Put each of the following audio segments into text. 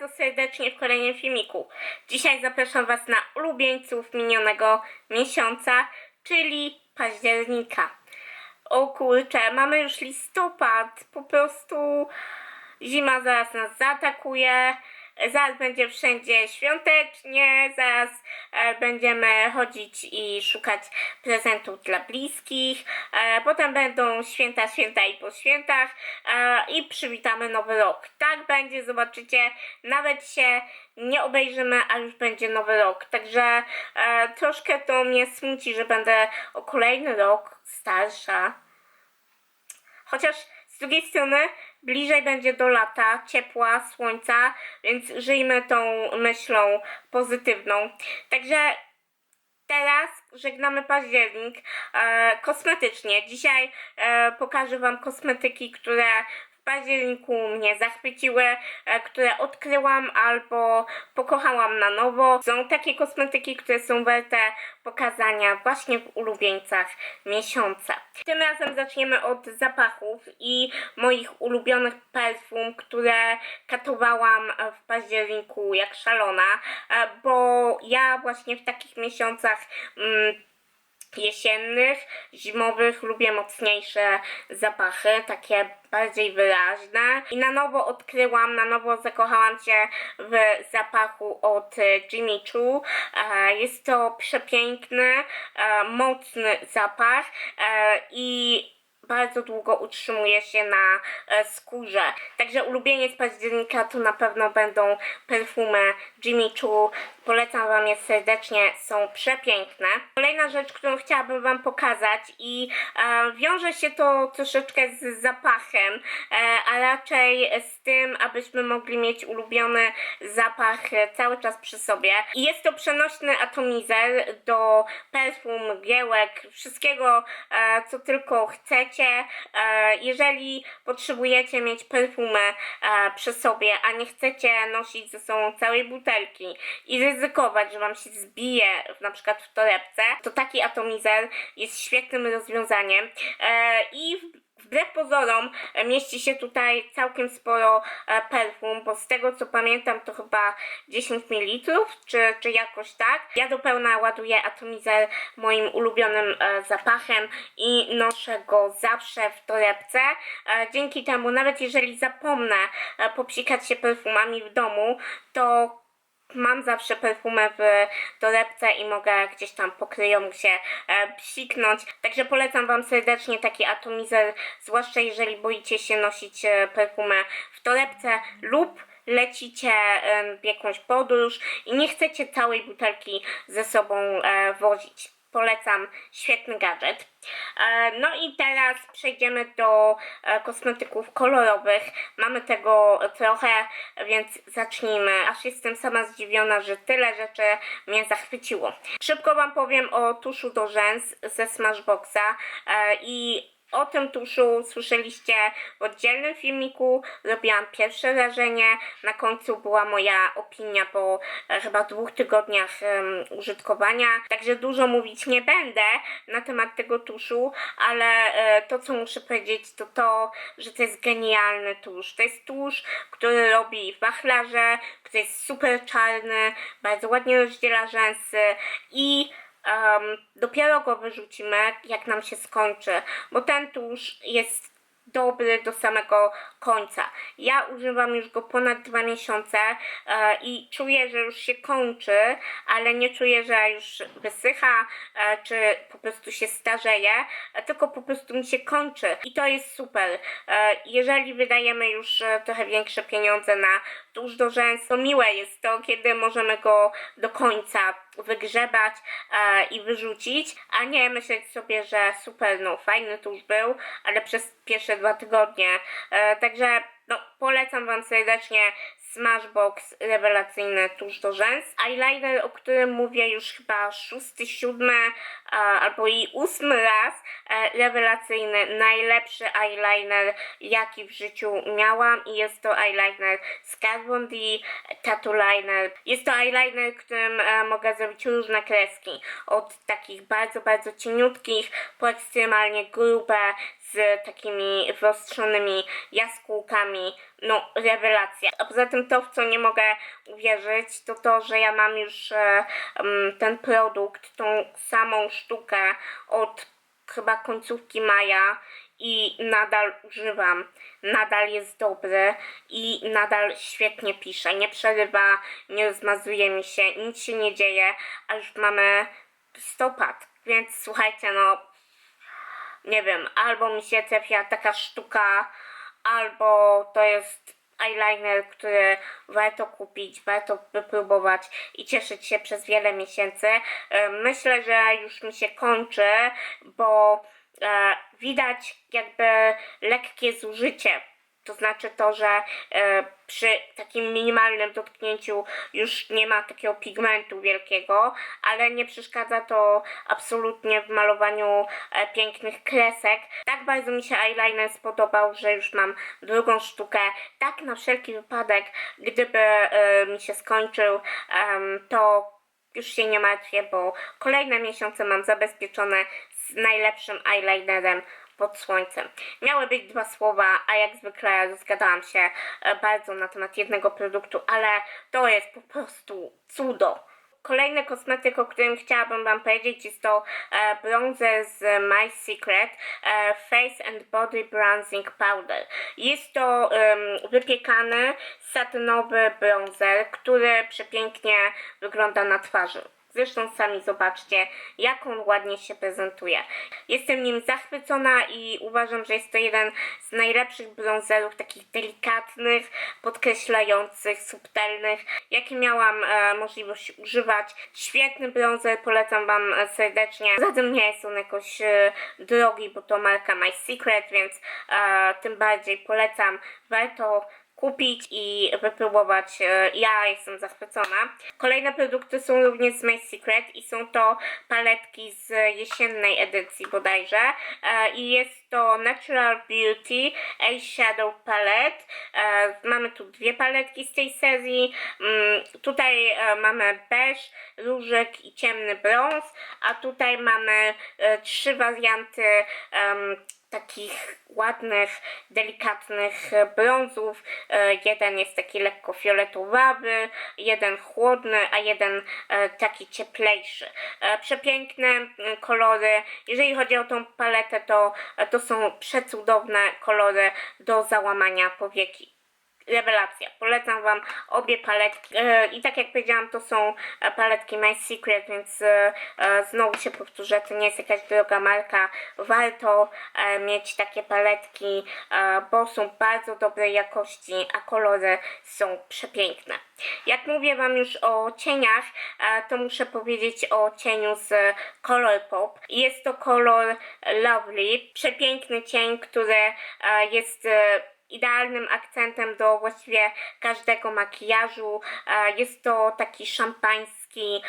bardzo serdecznie w kolejnym filmiku. Dzisiaj zapraszam Was na ulubieńców minionego miesiąca, czyli października. O kurczę, mamy już listopad, po prostu zima zaraz nas zaatakuje. Zaraz będzie wszędzie świątecznie, zaraz e, będziemy chodzić i szukać prezentów dla bliskich. E, potem będą święta, święta i po świętach e, i przywitamy nowy rok. Tak będzie, zobaczycie, nawet się nie obejrzymy, a już będzie nowy rok. Także troszkę to mnie smuci, że będę o kolejny rok starsza. Chociaż z drugiej strony bliżej będzie do lata, ciepła, słońca, więc żyjmy tą myślą pozytywną. Także teraz żegnamy październik e, kosmetycznie. Dzisiaj e, pokażę Wam kosmetyki, które październiku mnie zachwyciły, e, które odkryłam albo pokochałam na nowo. Są takie kosmetyki, które są warte pokazania właśnie w ulubieńcach miesiąca. Tym razem zaczniemy od zapachów i moich ulubionych perfum, które katowałam w październiku jak szalona, e, bo ja właśnie w takich miesiącach mm, jesiennych, zimowych lubię mocniejsze zapachy, takie bardziej wyraźne. I na nowo odkryłam, na nowo zakochałam się w zapachu od Jimmy Choo. E, Jest to przepiękny, e, mocny zapach e, i bardzo długo utrzymuje się na e, skórze. Także ulubienie z października to na pewno będą perfumy Jimmy Choo. Polecam Wam je serdecznie, są przepiękne. Kolejna rzecz, którą chciałabym Wam pokazać i e, wiąże się to troszeczkę z zapachem, e, a raczej z tym, abyśmy mogli mieć ulubiony zapach e, cały czas przy sobie. I jest to przenośny atomizer do perfum, giełek, wszystkiego, e, co tylko chcecie. E, jeżeli potrzebujecie mieć perfumę e, przy sobie, a nie chcecie nosić ze sobą całej butelki i ryzykować, że Wam się zbije na przykład w torebce, to taki atomizer jest świetnym rozwiązaniem. E, I Wbrew pozorom e, mieści się tutaj całkiem sporo e, perfum, bo z tego co pamiętam to chyba 10 ml, czy, czy jakoś tak. Ja do pełna ładuję atomizer moim ulubionym e, zapachem i noszę go zawsze w torebce. Dzięki temu, nawet jeżeli zapomnę popsikać się perfumami w domu, to Mam zawsze perfumę w torebce i mogę gdzieś tam pokryją się e, psiknąć. Także polecam Wam serdecznie taki atomizer, zwłaszcza jeżeli boicie się nosić e, perfumę w torebce lub lecicie w jakąś podróż i nie chcecie całej butelki ze sobą e, wozić. Polecam, świetny gadżet. E, No i teraz przejdziemy do e, kosmetyków kolorowych. Mamy tego trochę, więc zacznijmy. Aż jestem sama zdziwiona, że tyle rzeczy mnie zachwyciło. Szybko Wam powiem o tuszu do rzęs ze Smashboxa e, i o tym tuszu słyszeliście w oddzielnym filmiku. Robiłam pierwsze wrażenie. Na końcu była moja opinia po e, chyba dwóch tygodniach em, użytkowania. Także dużo mówić nie będę na temat tego tuszu, ale e, to co muszę powiedzieć to to, że to jest genialny tusz. To jest tusz, który robi wachlarze, który jest super czarny, bardzo ładnie rozdziela rzęsy i um, dopiero go wyrzucimy, jak nam się skończy, bo ten tusz jest dobry do samego końca. Ja używam już go ponad dwa miesiące e, i czuję, że już się kończy, ale nie czuję, że już wysycha, e, czy po prostu się starzeje, e, tylko po prostu mi się kończy i to jest super. E, jeżeli wydajemy już e, trochę większe pieniądze na tusz do rzęs, to miłe jest to, kiedy możemy go do końca wygrzebać e, i wyrzucić, a nie myśleć sobie, że super, no fajny tuż był, ale przez pierwsze dwa tygodnie. E, także no, polecam Wam serdecznie Smashbox rewelacyjny tuż do rzęs. Eyeliner, o którym mówię już chyba szósty, siódmy e, albo i ósmy raz. E, rewelacyjny, najlepszy eyeliner jaki w życiu miałam i jest to eyeliner z Carbon D Tattoo Liner. Jest to eyeliner, którym e, mogę zrobić różne kreski. Od takich bardzo, bardzo cieniutkich po ekstremalnie grube, z takimi wyostrzonymi jaskółkami. No, rewelacja. A poza tym to, w co nie mogę uwierzyć, to to, że ja mam już e, ten produkt, tą samą sztukę od chyba końcówki maja i nadal używam. Nadal jest dobry i nadal świetnie pisze. Nie przerywa, nie zmazuje mi się, nic się nie dzieje, a już mamy listopad. Więc słuchajcie, no nie wiem, albo mi się trafia taka sztuka, albo to jest eyeliner, który warto kupić, warto wypróbować i cieszyć się przez wiele miesięcy. E, Myślę, że już mi się kończy, bo e, widać jakby lekkie zużycie. To znaczy to, że e, przy takim minimalnym dotknięciu już nie ma takiego pigmentu wielkiego, ale nie przeszkadza to absolutnie w malowaniu e, pięknych kresek. Tak bardzo mi się eyeliner spodobał, że już mam drugą sztukę. Tak na wszelki wypadek, gdyby e, mi się skończył, to już się nie martwię, bo kolejne miesiące mam zabezpieczone z najlepszym eyelinerem pod słońcem. Miały być dwa słowa, a jak zwykle rozgadałam się e, bardzo na temat jednego produktu, ale to jest po prostu cudo. Kolejny kosmetyk, o którym chciałabym Wam powiedzieć, jest to e, bronzer z My Secret e, Face and Body Bronzing Powder. Jest to em, wypiekany satynowy bronzer, który przepięknie wygląda na twarzy. Zresztą sami zobaczcie, jak on ładnie się prezentuje. Jestem nim zachwycona i uważam, że jest to jeden z najlepszych bronzerów, takich delikatnych, podkreślających, subtelnych, jakie miałam e, możliwość używać. Świetny bronzer, polecam Wam e, serdecznie. Poza tym nie jest on jakoś e, drogi, bo to marka My Secret, więc e, tym bardziej polecam. Warto kupić i wypróbować. E, Ja jestem zachwycona. Kolejne produkty są również z My Secret i są to paletki z jesiennej edycji bodajże. E, I jest to Natural Beauty Eyeshadow Palette. E, Mamy tu dwie paletki z tej serii. Mm, Tutaj mamy beż, różek i ciemny brąz, a tutaj mamy trzy warianty takich ładnych, delikatnych e, brązów. E, Jeden jest taki lekko fioletowawy, jeden chłodny, a jeden e, taki cieplejszy. Przepiękne mm, kolory. Jeżeli chodzi o tą paletę, to, to są przecudowne kolory do załamania powieki rewelacja. Polecam Wam obie paletki. E, I tak jak powiedziałam, to są e, paletki My Secret, więc e, znowu się powtórzę, to nie jest jakaś droga marka. Warto mieć takie paletki, bo są bardzo dobrej jakości, a kolory są przepiękne. Jak mówię Wam już o cieniach, to muszę powiedzieć o cieniu z Colourpop. Jest to kolor Lovely, przepiękny cień, który jest idealnym akcentem do właściwie każdego makijażu. E, Jest to taki szampański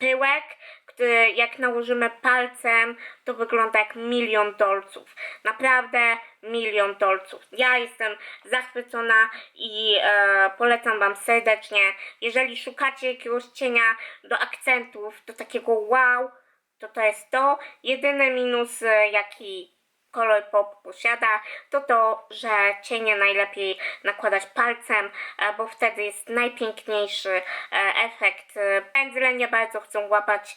pyłek, który jak nałożymy palcem, to wygląda jak milion dolców. Naprawdę milion dolców. Ja jestem zachwycona i e, polecam Wam serdecznie. Jeżeli szukacie jakiegoś cienia do akcentów, do takiego wow, to to jest to. Jedyny minus, e, jaki kolor pop posiada, to to, że cienie najlepiej nakładać palcem, e, bo wtedy jest najpiękniejszy e, efekt. E, Pędzle nie bardzo chcą łapać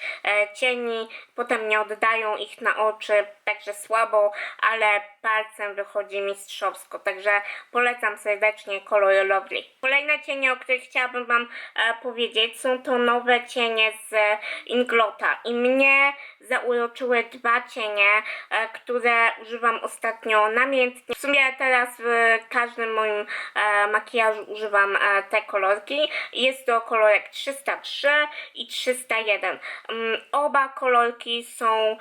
cieni, potem nie oddają ich na oczy, także słabo, ale palcem wychodzi mistrzowsko, także polecam serdecznie kolor Lovely. Kolejne cienie, o których chciałabym Wam powiedzieć, są to nowe cienie z Inglota i mnie zauroczyły dwa cienie, które używam ostatnio namiętnie. W sumie teraz w każdym moim e, makijażu używam e, te kolorki. Jest to kolorek 303 i 301. Mm, Oba kolorki są e,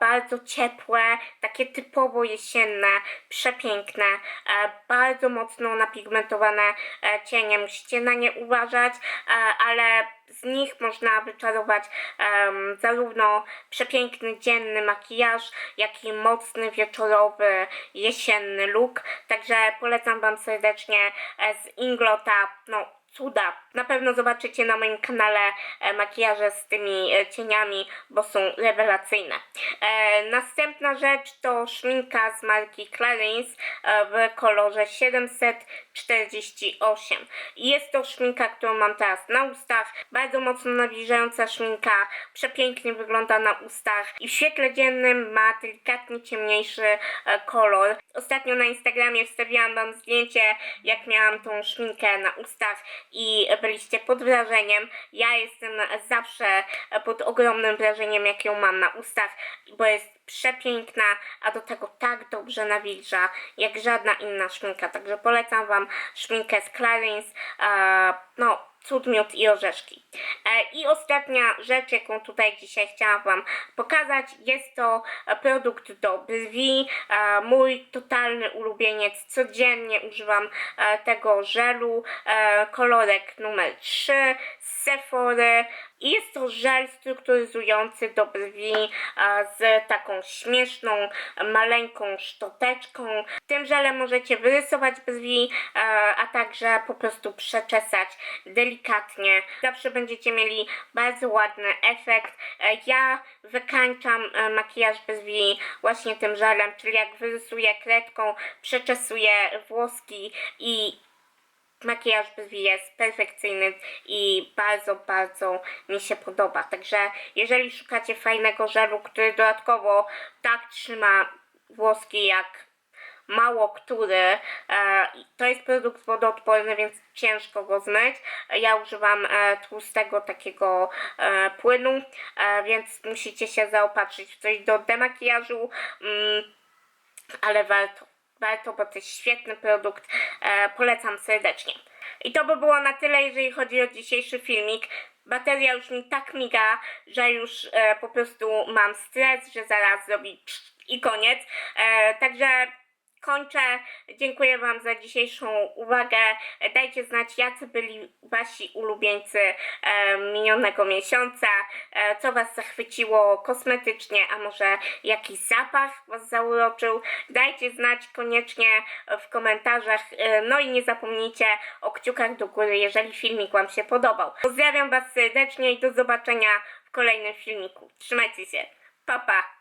bardzo ciepłe, takie typowo jesienne, przepiękne, e, bardzo mocno napigmentowane e, cienie. Musicie na nie uważać, e, ale z nich można wyczarować em, zarówno przepiękny dzienny makijaż, jak i mocny wieczorowy, jesienny look. Także polecam Wam serdecznie e, z Inglota. No, cuda. Na pewno zobaczycie na moim kanale e, makijaże z tymi e, cieniami, bo są rewelacyjne. E, następna rzecz to szminka z marki Clarins e, w kolorze 748. I Jest to szminka, którą mam teraz na ustach. Bardzo mocno nawilżająca szminka, przepięknie wygląda na ustach i w świetle dziennym ma delikatnie ciemniejszy e, kolor. Ostatnio na Instagramie wstawiłam wam zdjęcie, jak miałam tą szminkę na ustach i byliście pod wrażeniem. Ja jestem zawsze pod ogromnym wrażeniem, jak ją mam na ustach, bo jest przepiękna, a do tego tak dobrze nawilża, jak żadna inna szminka. Także polecam wam szminkę z Clarins. E, no, cud, miód i orzeszki. E, I ostatnia rzecz, jaką tutaj dzisiaj chciałam Wam pokazać, jest to produkt do brwi. E, Mój totalny ulubieniec. Codziennie używam e, tego żelu. e, Kolorek numer 3 z Sephory. I jest to żel strukturyzujący do brwi z taką śmieszną, maleńką szczoteczką. Tym żelem możecie wyrysować brwi, a także po prostu przeczesać delikatnie. Zawsze będziecie mieli bardzo ładny efekt. E, Ja wykańczam e, makijaż brwi właśnie tym żelem, czyli jak wyrysuję kredką, przeczesuję włoski i makijaż brwi jest perfekcyjny i bardzo, bardzo mi się podoba. Także jeżeli szukacie fajnego żelu, który dodatkowo tak trzyma włoski jak mało który, e, to jest produkt wodoodporny, więc ciężko go zmyć. Ja używam e, tłustego takiego e, płynu, więc musicie się zaopatrzyć w coś do demakijażu, mm, ale warto warto, bo to jest świetny produkt. E, polecam serdecznie. I to by było na tyle, jeżeli chodzi o dzisiejszy filmik. Bateria już mi tak miga, że już e, po prostu mam stres, że zaraz zrobi psz i koniec. E, także kończę. Dziękuję Wam za dzisiejszą uwagę. Dajcie znać, jacy byli Wasi ulubieńcy e, minionego miesiąca, e, co Was zachwyciło kosmetycznie, a może jakiś zapach Was zauroczył. Dajcie znać koniecznie w komentarzach. E, no i nie zapomnijcie o kciukach do góry, jeżeli filmik Wam się podobał. Pozdrawiam Was serdecznie i do zobaczenia w kolejnym filmiku. Trzymajcie się. Pa, pa.